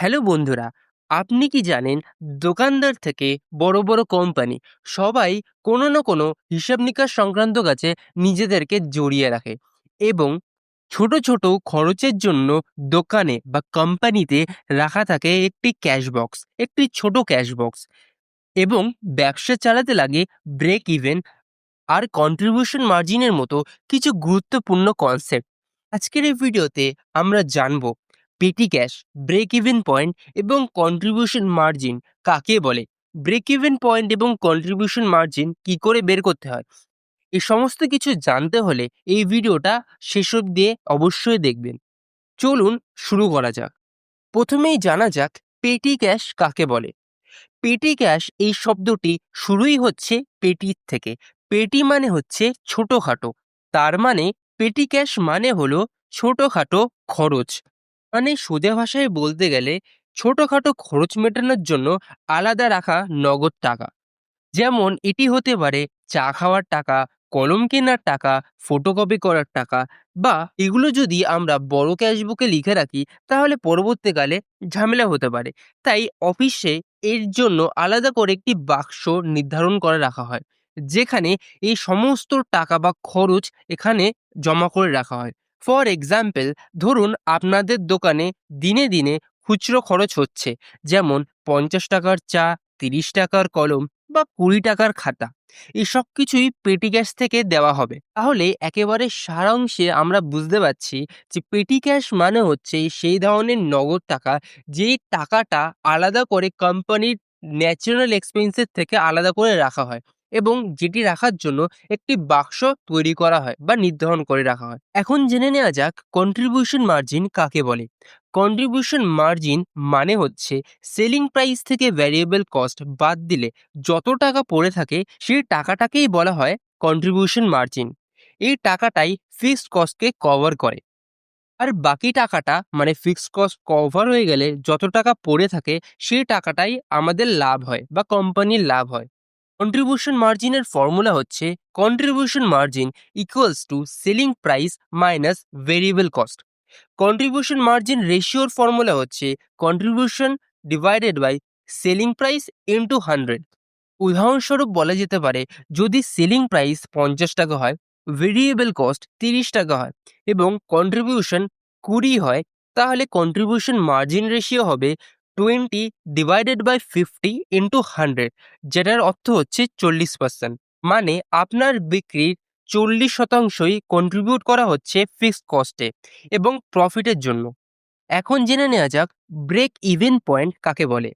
Hello বন্ধুরা, আপনি কি জানেন দোকানদার থেকে বড় বড় কোম্পানি সবাই কোনো না কোনো হিসাব নিকাশ সংক্রান্ত কাছে নিজেদেরকে জড়িয়ে রাখে এবং ছোট ছোট খরচের জন্য দোকানে বা কোম্পানিতে রাখা থাকে একটি ক্যাশ বক্স, একটি ছোট ক্যাশ বক্স এবং ব্যবসা চালাতে লাগে ব্রেক ইভেন আর কন্ট্রিবিউশন মার্জিনের মতো কিছু গুরুত্বপূর্ণ কনসেপ্ট আজকের এই ভিডিওতে আমরা জানব petty cash break even point এবং কন্ট্রিবিউশন মার্জিন কাকে বলে? ব্রেক ইভেন পয়েন্ট এবং কন্ট্রিবিউশন মার্জিন কি করে বের করতে হয়? এই সমস্ত কিছু জানতে হলে এই ভিডিওটা শেষ দিয়ে অবশ্যই দেখবেন। চলুন শুরু করা যাক। প্রথমেই জানা যাক পেটি ক্যাশ কাকে বলে? পেটি ক্যাশ এই শব্দটি শুরুই হচ্ছে পেটির থেকে। পেটি মানে হচ্ছে ছোটোখাটো। তার মানে পেটি ক্যাশ মানে হলো ছোটোখাটো খরচ। মানে সোজা ভাষায় বলতে গেলে ছোটোখাটো খরচ মেটানোর জন্য আলাদা রাখা নগদ টাকা। যেমন এটি হতে পারে চা খাওয়ার টাকা, কলম কেনার টাকা ফটোকপি করার টাকা বা এগুলো যদি আমরা বড় ক্যাশবুকে লিখে রাখি তাহলে পরবর্তীকালে ঝামেলা হতে পারে। তাই অফিসে এর জন্য আলাদা করে একটি বাক্স নির্ধারণ করে রাখা হয়, যেখানে এই সমস্ত টাকা বা খরচ এখানে জমা করে রাখা হয়। ফর এক্সাম্পল ধরুন আপনাদের দোকানে দিনে দিনে খুচরো খরচ হচ্ছে। যেমন পঞ্চাশ টাকার চা, তিরিশ টাকার কলম বা কুড়ি টাকার খাতা। এসব কিছুই পেটি ক্যাশ থেকে দেওয়া হবে। তাহলে একেবারে সারাংশে আমরা বুঝতে পারছি যে পেটি ক্যাশ মানে হচ্ছে সেই ধরনের নগদ টাকা, যেই টাকাটা আলাদা করে কোম্পানির ন্যাচারাল এক্সপেন্সের থেকে আলাদা করে রাখা হয়। এবং যেটি রাখার জন্য একটি বাক্স তৈরি করা হয় বা নির্ধারণ করে রাখা হয়। এখন জেনে নেওয়া যাক কন্ট্রিবিউশন মার্জিন কাকে বলে। কন্ট্রিবিউশন মার্জিন মানে হচ্ছে সেলিং প্রাইস থেকে ভ্যারিয়েবল কস্ট বাদ দিলে যত টাকা পড়ে থাকে সেই টাকাটাকেই বলা হয় কন্ট্রিবিউশন মার্জিন এই টাকাটাই ফিক্সড কস্টকে কভার করে। আর বাকি টাকাটা মানে ফিক্সড কস্ট কভার হয়ে গেলে যত টাকা পড়ে থাকে সেই টাকাটাই আমাদের লাভ হয় বা কোম্পানির লাভ হয়। কন্ট্রিবিউশন মার্জিনের ফর্মুলা হচ্ছে contribution margin equals to selling price minus variable cost contribution margin রেশিওর formula হচ্ছে contribution divided by selling price into hundred উদাহরণস্বরূপ বলা যেতে পারে, যদি সেলিং প্রাইস পঞ্চাশ টাকা হয় ভেরিয়েবল কস্ট তিরিশ টাকা হয় এবং কন্ট্রিবিউশন কুড়ি হয়, তাহলে কন্ট্রিবিউশন মার্জিন রেশিও হবে twenty divided by fifty into hundred যেটার অর্থ হচ্ছে চল্লিশ পার্সেন্ট মানে আপনার বিক্রির চল্লিশ শতাংশই কন্ট্রিবিউট করা হচ্ছে ফিক্সড কস্টে এবং প্রফিটের জন্য। এখন জেনে নেওয়া যাক ব্রেক ইভেন পয়েন্ট কাকে বলে।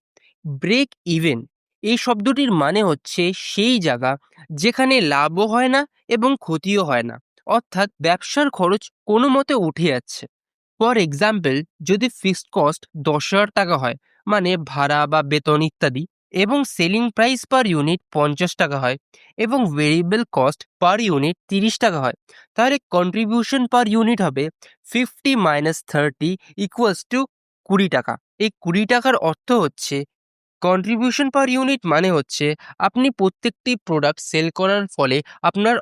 ব্রেক ইভেন এই শব্দটির মানে হচ্ছে সেই জায়গা যেখানে লাভও হয় না এবং ক্ষতিও হয় না। অর্থাৎ ব্যবসার খরচ কোনো মতে উঠে যাচ্ছে। ফর এক্সাম্পল যদি ফিক্সড কস্ট দশ হাজার টাকা হয় মানে ভাড়া বা বেতন ইত্যাদি এবং সেলিং প্রাইস পার ইউনিট পঞ্চাশ টাকা হয় এবং ভেরিয়েবল কস্ট পার ইউনিট তিরিশ টাকা হয়। তাহলে কন্ট্রিবিউশন পার ইউনিট হবে fifty minus thirty equals to কুড়ি টাকা। এই কুড়ি টাকার অর্থ হচ্ছে কন্ট্রিবিউশন পার ইউনিট মানে হচ্ছে আপনি প্রত্যেকটি প্রোডাক্ট সেল করার ফলে আপনার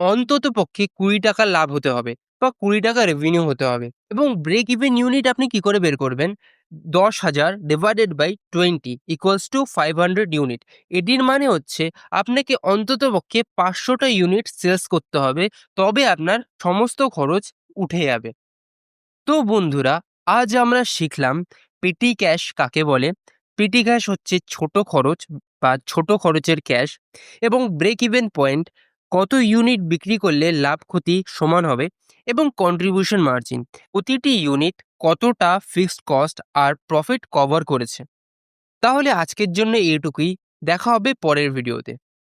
অন্তত পক্ষে কুড়ি টাকা লাভ হতে হবে। বা কুড়ি টাকা রেভিনিউ হতে হবে। এবং ব্রেক ইভেন ইউনিট আপনি কি করে বের করবেন? দশ হাজার divided by twenty equals to five hundred unit এটির মানে হচ্ছে আপনাকে অন্তত পক্ষে পাঁচশোটা ইউনিট সেলস করতে হবে, তবে আপনার সমস্ত খরচ উঠে যাবে। তো বন্ধুরা, আজ আমরা শিখলাম পেটি ক্যাশ কাকে বলে? পেটি ক্যাশ হচ্ছে ছোট খরচ বা ছোট খরচের ক্যাশ এবং ব্রেক ইভেন পয়েন্ট কত ইউনিট বিক্রি করলে লাভ ক্ষতি সমান হবে এবং কন্ট্রিবিউশন মার্জিন প্রতিটি ইউনিট কতটা ফিক্সড কস্ট আর প্রফিট কভার করেছে? তাহলে আজকের জন্য এইটুকুই। দেখা হবে পরের ভিডিওতে